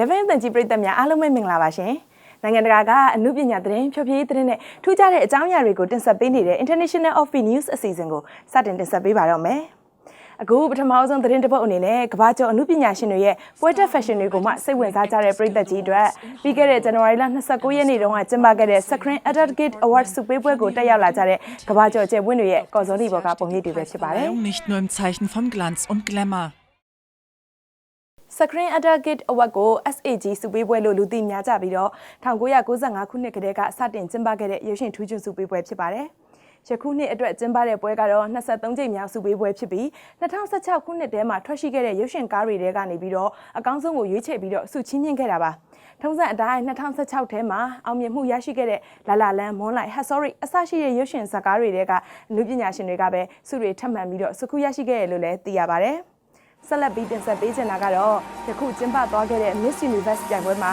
11တန်ကြီးပြည်သက်များအားလုံးပဲမင်္ဂလာပါရှင်။နိုင်ငံတကာကအမှုပညာသတင်းဖြောပြရေးသတင်းနဲ့ထူးခြားတဲ့အကြောင်းအရာတွေကိုတင်ဆက်ပေးနေတဲ့ International of Free News အစီအစဉ်ကိုစတင်တင်ဆက်ပေးပါတော့မယ်။အခုပထမဆုံးသတင်းတစ်ပုဒ်အနေနဲ့ကမ္ဘာကျော်အမှုပညာရှင်တွေရဲ့ပွဲတက် fashion တွေကိုမှစိတ်ဝင်စားကြတဲ့ပြည်သက်ကြီးအတွက်ပြီးခဲ့တဲ့ဇန်နဝါရီလ29ရက်နေ့တုန်းကကျင်းပခဲ့တဲ့ Screen Advocate Award ဆုပေးပွဲကိုတက်ရောက်လာကြတဲ့ကမ္ဘာကျော်ကျယ်ဝင်းတွေရဲ့ကော်စော်လီဘော်ကပုံရိပ်တွေပဲဖြစ်ပါတယ်။ Nicht nur im Zeichen von Glanz und Glamour. Screen Advocate Award ကို SAG စုပေးပွဲလို့လူသိများကြပြီးတော့1995ခုနှစ်ကတည်းကစတင်ကျင်းပခဲ့တဲ့ရုပ်ရှင်ထူးချွန်စုပေးပွဲဖြစ်ပါတယ်။ယခုနှစ်အတွက်ကျင်းပတဲ့ပွဲကတော့23ကြိမ်မြောက်စုပေးပွဲဖြစ်ပြီး2016ခုနှစ်ထဲမှာထွက်ရှိခဲ့တဲ့ရုပ်ရှင်ကားတွေထဲကနေပြီးတော့အကောင်းဆုံးကိုရွေးချယ်ပြီးတော့စုချင်းမြင့်ခဲ့တာပါ။ထုံးစံအတိုင်း2016ထဲမှာအောင်မြင်မှုရရှိခဲ့တဲ့လာလာလန်မွန်လိုက်ဟက်ဆော်ရီအစရှိတဲ့ရုပ်ရှင်ဇာတ်ကားတွေထဲကအမှုပညာရှင်တွေကပဲစုတွေထပ်မံပြီးတော့စုခုရရှိခဲ့ရလို့လည်းသိရပါတယ်။ ဆက်လက်ပြီးတင်ဆက်ပေးချင်တာကတော့ယခုကျင်းပသွားခဲ့တဲ့ Miss Universe ပြိုင်ပွဲမှာ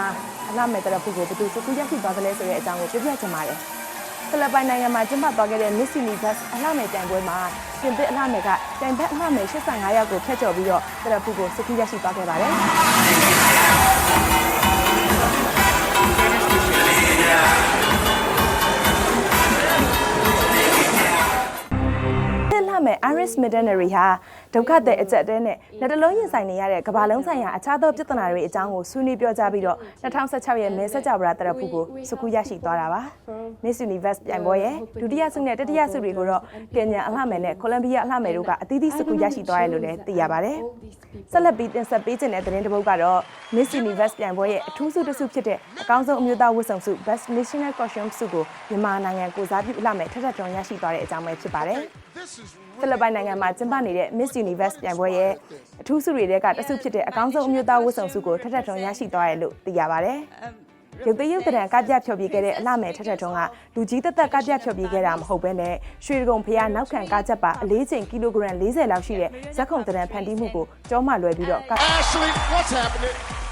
အလှမဲ့တရဖူကိုဘယ်သူစကူရရှိသွားသလဲဆိုတဲ့အကြောင်းကိုပြောပြချင်ပါတယ်။ဖိလစ်ပိုင်နိုင်ငံမှာကျင်းပသွားခဲ့တဲ့ Miss Universe အလှမဲ့ပြိုင်ပွဲမှာပြင်သစ်အလှမဲ့ကပြိုင်ဘက်အလှမဲ့85ယောက်ကိုဖျက်ချော်ပြီးတော့တရဖူကိုစကူရရှိသွားခဲ့ပါတယ်။တက်လာမဲ့ Iris Middenary ဟာ ဒုက္ခတဲ့အကျက်တဲနဲ့လက်တလုံးရင်ဆိုင်နေရတဲ့ကမ္ဘာလုံးဆိုင်ရာအခြားသောပြဿနာတွေအကြောင်းကိုဆွေးနွေးပြောကြားပြီးတော့2016ရဲ့မဲဆက်ကြဗရာတရဖူကိုစကူရရှိသွားတာပါ Miss Universe ပြိုင်ပွဲရဲ့ဒုတိယဆုနဲ့တတိယဆုတွေကိုတော့ကင်ညာအလှမယ်နဲ့ကိုလံဘီယာအလှမယ်တို့ကအသီးသီးစကူရရှိသွားတယ်လို့လည်းသိရပါတယ်ဆက်လက်ပြီးတင်ဆက်ပေးခြင်းတဲ့သတင်းတစ်ပုဒ်ကတော့ Miss Universe ပြိုင်ပွဲရဲ့အထူးဆုတစ်ဆုဖြစ်တဲ့အကောင်းဆုံးအမျိုးသားဝတ်စုံဆု Best National Costume ဆုကိုမြန်မာနိုင်ငံကိုစားပြုအလှမယ်ထက်ထက်ထွန်ရရှိသွားတဲ့အကြောင်းပဲဖြစ်ပါတယ်ဖိလစ်ပိုင်နိုင်ငံမှာကျင်းပနေတဲ့ Miss Universe ပြိုင်ပွဲရဲ့အထူးဆုတွေထဲကတစ်ဆုဖြစ်တဲ့အကောင်းဆုံးအမျိုးသားဝတ်စုံဆုကိုထက်ထက်ထွန်ရရှိသွားတယ်လို့သိရပါတယ်ရုပ်သိရုပ်တရံကပြဖြော်ပြခဲ့တဲ့အလှမယ်ထက်ထက်ထွန်းကလူကြီးတက်တက်ကပြဖြော်ပြခဲ့တာမဟုတ်ဘဲနဲ့ရွှေဒဂုံဖျားနောက်ခံကကြပါအလေးချိန်ကီလိုဂရမ်40လောက်ရှိတဲ့ဇက်ခုံတရံဖန်တီးမှုကိုကြောမှလွယ်ပြီးတော့က Ashley, what's happening?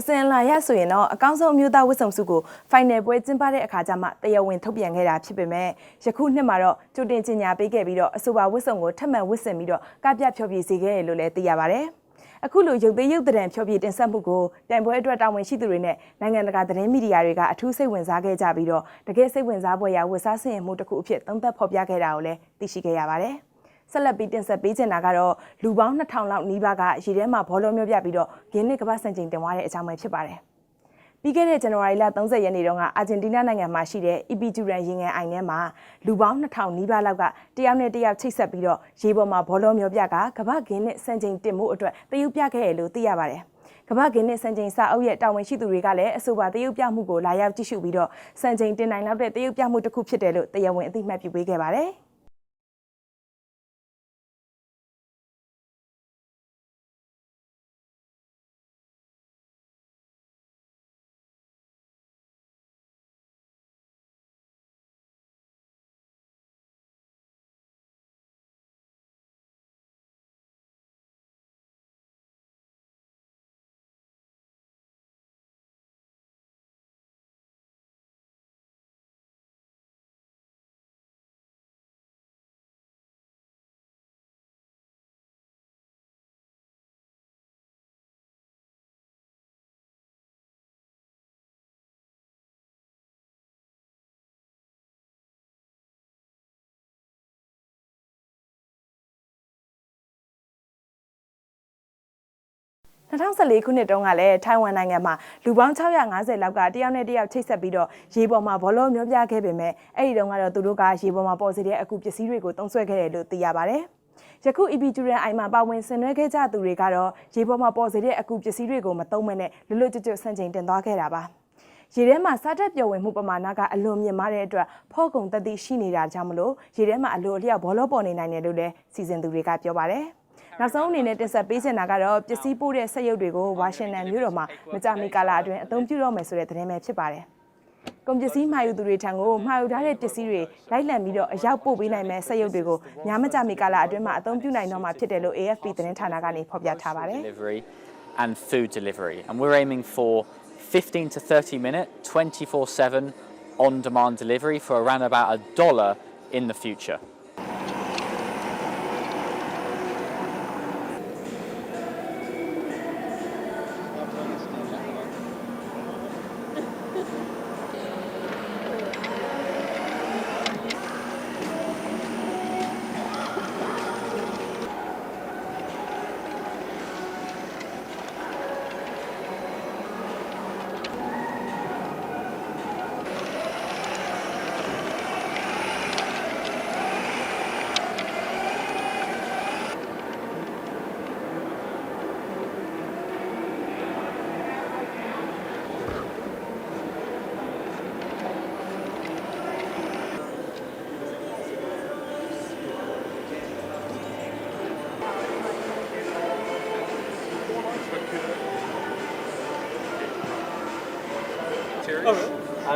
အစင်လာရဆိုရင်တော့အကောင်းဆုံးအမျိုးသားဝတ်စုံစုကို final ပွဲကျင်းပတဲ့အခါကျမှတရားဝင်ထုတ်ပြန်ခဲ့တာဖြစ်ပေမဲ့ယခုနှစ်မှာတော့ကြိုတင်ကြေညာပေးခဲ့ပြီးတော့အဆိုပါဝတ်စုံကိုထပ်မံဝတ်ဆင်ပြီးတော့ကပြဖြောပြစေခဲ့တယ်လို့လည်းသိရပါတယ်။အခုလိုရုပ်သေးရုပ်တံဖြောပြတင်ဆက်မှုကိုတိုင်ပွဲအတွက်တာဝန်ရှိသူတွေနဲ့နိုင်ငံတကာသတင်းမီဒီယာတွေကအထူးစိတ်ဝင်စားခဲ့ကြပြီးတော့တကယ်စိတ်ဝင်စားဖွယ်ရာဝတ်စားဆင်ရင်မှုတစ်ခုအဖြစ်သုံးသပ်ဖော်ပြခဲ့တာကိုလည်းသိရှိခဲ့ရပါတယ်။ ဆက်လက်ပြီးတင်ဆက်ပေးချင်တာကတော့လူပေါင်း2000လောက်နီးပါးကရေထဲမှာဘောလုံးမျိုးပြပြီးတော့ဂင်းနစ်ကမ္ဘာစံချိန်တင်သွားတဲ့အကြောင်းပဲဖြစ်ပါတယ်။ပြီးခဲ့တဲ့ဇန်နဝါရီလ30ရက်နေ့တုန်းကအာဂျင်တီးနားနိုင်ငံမှာရှိတဲ့ Ipituran ရေငယ်အိုင်ထဲမှာလူပေါင်း2000နီးပါးလောက်ကတယောက်နဲ့တယောက်ချိတ်ဆက်ပြီးတော့ရေပေါ်မှာဘောလုံးမျိုးပြကကမ္ဘာဂင်းနစ်စံချိန်တင်မှုအတွက်တရုပ်ပြခဲ့ရလို့သိရပါတယ်။ကမ္ဘာဂင်းနစ်စံချိန်စာအုပ်ရဲ့တာဝန်ရှိသူတွေကလည်းအဆိုပါတရုပ်ပြမှုကိုလာရောက်ကြည့်ရှုပြီးတော့စံချိန်တင်နိုင်လောက်တဲ့တရုပ်ပြမှုတစ်ခုဖြစ်တယ်လို့တရားဝင်အသိမှတ်ပြုပေးခဲ့ပါတယ်။ 2014ခုနှစ်တုန်းကလည်းထိုင်ဝမ်နိုင်ငံမှာလူပေါင်း650လောက်ကတယောက်နဲ့တယောက်ချိတ်ဆက်ပြီးတော့ရေပေါ်မှာဘောလုံးမျိုးပြခဲ့ပေမဲ့အဲ့ဒီတုန်းကတော့သူတို့ကရေပေါ်မှာပေါ်စေတဲ့အကူပစ္စည်းတွေကိုတုံးဆွဲခဲ့တယ်လို့သိရပါတယ်။ယခု Epituran အိုင်မှာပါဝင်ဆင်နွှဲခဲ့ကြသူတွေကတော့ရေပေါ်မှာပေါ်စေတဲ့အကူပစ္စည်းတွေကိုမသုံးမနဲ့လွတ်လွတ်ကျွတ်ကျွတ်ဆန့်ကျင်တင်သွားခဲ့တာပါ။ရေထဲမှာစားတက်ပျော်ဝင်မှုပမာဏကအလွန်မြင့်မားတဲ့အတွက်ဖော့ကုံတက်သည့်ရှိနေတာကြောင့်မလို့ရေထဲမှာအလိုအလျောက်ဘောလုံးပေါ်နေနိုင်တယ်လို့လည်းစီစဉ်သူတွေကပြောပါတယ်။ နောက်ဆုံးအနေနဲ့တင်ဆက်ပေးချင်တာကတော့ပစ္စည်းပို့တဲ့စက်ရုပ်တွေကိုဝါရှင်တန်မြို့တော်မှာမကြာမီကာလအတွင်းအသုံးပြုတော့မယ်ဆိုတဲ့သတင်းပဲဖြစ်ပါတယ်။ကုန်ပစ္စည်းမှာယူသူတွေထံကိုမှာယူထားတဲ့ပစ္စည်းတွေလိုက်လံပြီးတော့အရောက်ပို့ပေးနိုင်မဲ့စက်ရုပ်တွေကိုများမကြာမီကာလအတွင်းမှာအသုံးပြုနိုင်တော့မှာဖြစ်တယ်လို့ AFP သတင်းဌာနကနေဖော်ပြထားပါတယ်။ delivery and food delivery. And we're aiming for 15 to 30 minute, 24 7 on demand delivery for around about a dollar in the future.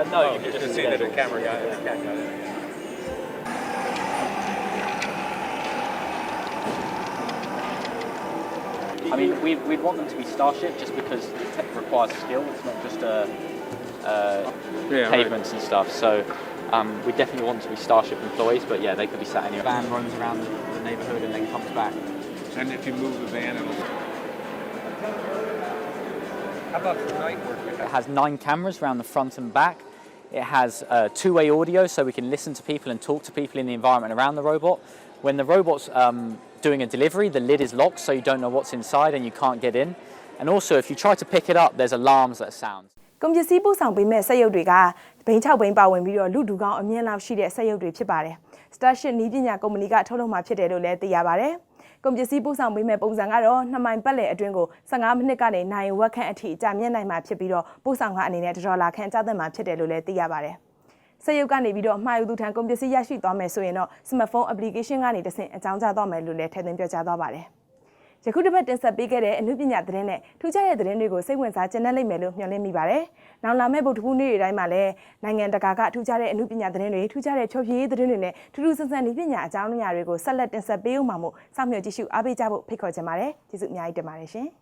Uh, no, you can just see that the camera got it. Yeah. I mean, we, we'd want them to be Starship just because it requires skill. It's not just uh, uh, Yeah, right. pavements and stuff. So um, we definitely want them to be Starship employees, but yeah, they could be sat anywhere. Van roams around the, the neighbourhood and then comes back. And if you move the van, it'll. How about for night work? It has nine cameras around the front and back. It has uh, two-way audio, so we can listen to people and talk to people in the environment around the robot. When the robot's um, doing a delivery, the lid is locked, so you don't know what's inside and you can't get in. And also, if you try to pick it up, there's alarms that sound. ကုန်ပစ္စည်းပို့ဆောင်ပေးမဲ့စက်ရုပ်တွေကဘိန်း6ဘိန်းပါဝင်ပြီးတော့လူတူကောင်းအမြင့်လောက်ရှိတဲ့စက်ရုပ်တွေဖြစ်ပါတယ်။ Starship နီးပညာကုမ္ပဏီကထုတ်လုပ်မှာဖြစ်တယ်လို့လည်းသိရပါတယ်။ ကုန်ပစ္စည်းပို့ဆောင်ပေးမဲ့ပုံစံကတော့2မိုင်ပတ်လည်အတွင်းကို15မိနစ်ကနေနိုင်ဝက်ခန့်အထိကြာမြင့်နိုင်မှာဖြစ်ပြီးတော့ပို့ဆောင်ခအနေနဲ့ဒေါ်လာခန့်ကျသင့်မှာဖြစ်တယ်လို့လည်းသိရပါတယ်။စက်ရုပ်ကနေပြီးတော့မှာယူသူထံကုန်ပစ္စည်းရရှိသွားမယ်ဆိုရင်တော့ smartphone application ကနေတဆင့်အကြောင်းကြားသွားမယ်လို့လည်းထည့်သွင်းပြောကြားသွားပါတယ်။ ယခုတစ်ပတ်တင်ဆက်ပေးခဲ့တဲ့အမှုပညာသတင်းနဲ့ထူးခြားတဲ့သတင်းတွေကိုစိတ်ဝင်စားကျင်တဲ့လိမ့်မယ်လို့မျှော်လင့်မိပါတယ်။နောက်လာမယ့်ဗုဒ္ဓဘူးနေ့တွေတိုင်းမှာလည်းနိုင်ငံတကာကထူးခြားတဲ့အမှုပညာသတင်းတွေထူးခြားတဲ့ဖြောဖြေရေးသတင်းတွေနဲ့ထူးထူးဆန်းဆန်းဤပညာအကြောင်းအရာတွေကိုဆက်လက်တင်ဆက်ပေးဦးမှာမို့စောင့်မျှော်ကြည့်ရှုအားပေးကြဖို့ဖိတ်ခေါ်ချင်ပါတယ်။ကျေးဇူးအများကြီးတင်ပါတယ်ရှင်။